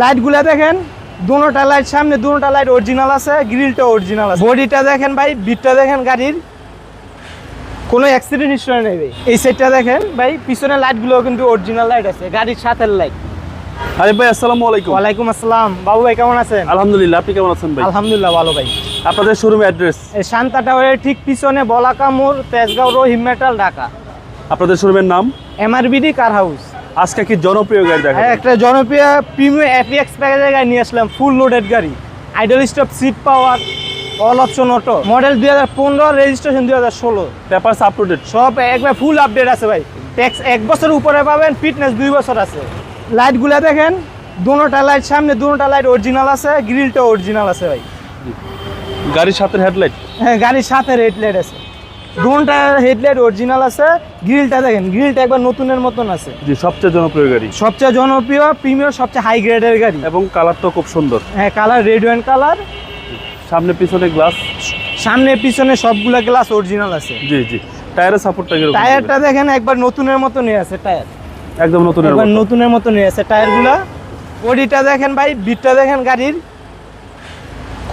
লাইটগুলো দেখেন দুটোটা লাইট সামনে দুটোটা লাইট অরিজিনাল আছে গ্রিলটা অরিজিনাল আছে। বডিটা দেখেন ভাই বিটটা দেখেন গাড়ির। কোনো অ্যাক্সিডেন্ট হিস্টরি নেই ভাই। এই সেটটা দেখেন ভাই পিছনে লাইটগুলো কিন্তু অরিজিনাল লাইট আছে গাড়ির সাথের লাইট আরে ভাই আসসালামু আলাইকুম। ওয়ালাইকুম আসসালাম। বাবু ভাই কেমন আছেন? আলহামদুলিল্লাহ আপনি কেমন আছেন ভাই? আলহামদুলিল্লাহ ভালো ভাই। আপনাদের শোরুম অ্যাড্রেস এই শান্তা টাওয়ারের ঠিক পিছনে বলাকা মোড় তেজগাঁও রহিম মেটাল ঢাকা। আপনাদের শোরুমের নাম? এমআরবিডি কার হাউস আজকে কি জনপ্রিয় গাড়ি দেখা হ্যাঁ একটা জনপ্রিয় প্রিমিয়াম এফএক্স প্যাকেজের গাড়ি নিয়ে আসলাম ফুল লোডেড গাড়ি। Idle stop seat power all option auto model দুই হাজার পনেরো রেজিস্ট্রেশন দুই হাজার ষোলো। পেপারস আপ টু ডেট সব একবার ফুল আপডেট আছে ভাই। ট্যাক্স এক বছর উপরে পাবেন ফিটনেস দুই বছর আছে। লাইটগুলো দেখেন দুটোটা লাইট সামনে দুটোটা লাইট অরিজিনাল আছে গ্রিলটা অরিজিনাল আছে ভাই। গাড়ির সাথে হেডলাইট হ্যাঁ গাড়ির সাথে হেডলাইট আছে। দুটা হেডলাইট অরিজিনাল আছে গ্রিলটা দেখেন গ্রিলটা একবার নতুনের মতন আছে। জি সবচেয়ে জনপ্রিয় গাড়ি। সবচেয়ে জনপ্রিয় প্রিমিয়ার সবচেয়ে হাই গ্রেডের গাড়ি। এবং কালারটাও খুব সুন্দর। হ্যাঁ কালার রেড ওয়াইন কালার সামনে পিছনে গ্লাস সামনে পিছনে সবগুলা গ্লাস অরিজিনাল আছে। জি জি। টায়ারের সাপোর্টটা কীরকম টায়ারটা দেখেন একবার নতুনের মতো নিয়ে আছে টায়ার একদম নতুন একবার নতুনের মতো নিয়ে আছে টায়ারগুলা বডিটা দেখেন ভাই বিটটা দেখেন গাড়ির।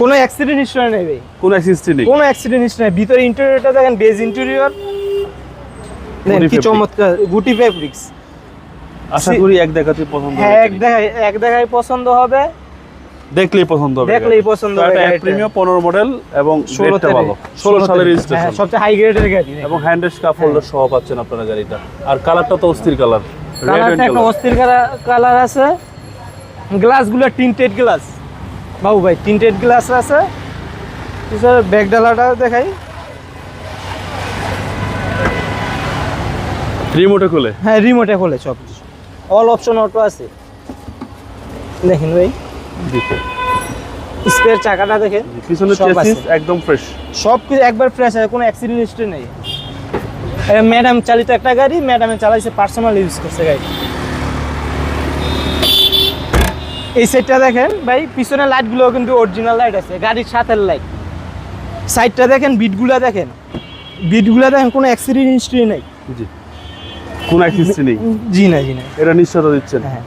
কোনো অ্যাক্সিডেন্ট হিস্টরি নেই ভাই। কোন অ্যাসিস্টি নেই। কোনো অ্যাক্সিডেন্ট হিস্টরি নেই। ভিতরে ইন্টেরিয়রটা দেখেন বেজ ইন্টেরিয়র কি চমৎকার গুটি ফেব্রিক্স আশা করি এক দেখাতেই পছন্দ হবে হ্যাঁ এক। দেখায় এক দেখায় পছন্দ হবে। দেখলেই পছন্দ হবে দেখলেই পছন্দ হবে এটা প্রিমিয়াম পনেরো মডেল এবং রেটটা ভালো। ষোলো সালের রেজিস্ট্রেশন সবচেয়ে হাই গ্রেডের গাড়ি। এবং হ্যান্ডেস কাপ হোল্ডার সহ পাচ্ছেন আপনারা গাড়িটা। আর কালারটা তো অস্থির কালার। কালারটা একটা অস্থির কালার আছে। গ্লাসগুলো টিন্টেড গ্লাস বাবু ভাই টিন্টেড গ্লাস আছে। স্যার ব্যাগ ডালাটা দেখাই। রিমোটে খুলে? হ্যাঁ রিমোটে খোলে সব অল অপশন অটো আছে। দেখেন ভাই। স্পেয়ার চাকাটা দেখেন। পিছনে সব চেসিস একদম ফ্রেশ সব কিছু একবার ফ্রেশ আছে কোনো অ্যাক্সিডেন্ট হিস্ট্রি নেই। ম্যাডাম চালিত একটা গাড়ি ম্যাডামে চালাইছে পার্সোনাল ইউজ করছে গাড়ি। এই সেটটা দেখেন ভাই পিছনে লাইটগুলো কিন্তু অরিজিনাল লাইট আছে গাড়ির সাথের লাইট সাইডটা দেখেন বিটগুলা দেখেন। বিটগুলা দেখেন কোনো অ্যাক্সিডেন্ট হিস্ট্রি নেই। জি। কোন অ্যাক্সিস্টি নেই। জি না জি না এটা নিশ্চয়তা দিচ্ছেন। হ্যাঁ।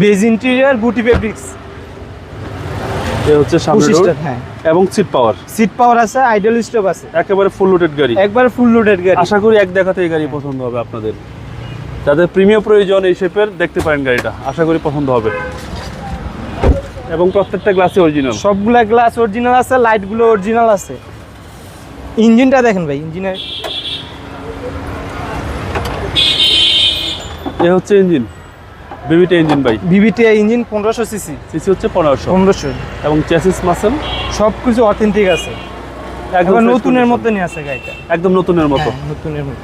বেজ ইন্টেরিয়র গুটি ফেব্রিক্স হচ্ছে হ্যাঁ। এবং সিট পাওয়ার সিট পাওয়ার আছে আইডল স্টপ আছে। একেবারে ফুল লোডেড গাড়ি। একবার ফুল লোডেড গাড়ি। আশা করি এক দেখাতে এই গাড়ি পছন্দ হবে আপনাদের। যাদের প্রিমিয়াম প্রয়োজন এই শেপের দেখতে পারেন গাড়িটা। আশা করি পছন্দ হবে। এবং প্রত্যেকটা গ্লাসে অরিজিনাল সবগুলা গ্লাস অরিজিনাল আছে লাইটগুলো অরিজিনাল আছে। ইঞ্জিনটা দেখেন ভাই ইঞ্জিনের এ হচ্ছে ইঞ্জিন বিবিটি ইঞ্জিন ভাই। বিবিটিআই ইঞ্জিন পনেরোশো সিসি সিসি হচ্ছে পনেরোশো। পনেরোশো। এবং চেসিস মাসেল সব কিছু অথেন্টিক আছে। একদম নতুনের নিয়ে আছে গাড়িটা। একদম নতুনের মতো। হ্যাঁ, নতুনের মতো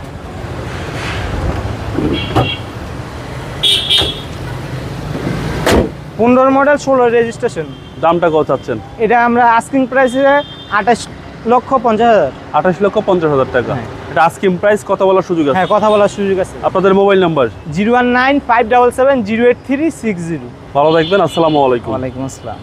পনেরো মডেল ষোলো রেজিস্ট্রেশন দামটা কত চাচ্ছেন? এটা আমরা আস্কিং প্রাইসে আঠাশ লক্ষ পঞ্চাশ হাজার। আঠাশ লক্ষ পঞ্চাশ হাজার টাকা। হ্যাঁ। এটা আস্কিং প্রাইস কথা বলার সুযোগ আছে? হ্যাঁ কথা বলার সুযোগ আছে। আপনাদের mobile number zero one nine five double seven zero eight three six zero. ভালো থাকবেন আসসালামু আলাইকুম। ওয়ালাইকুম আসসালাম।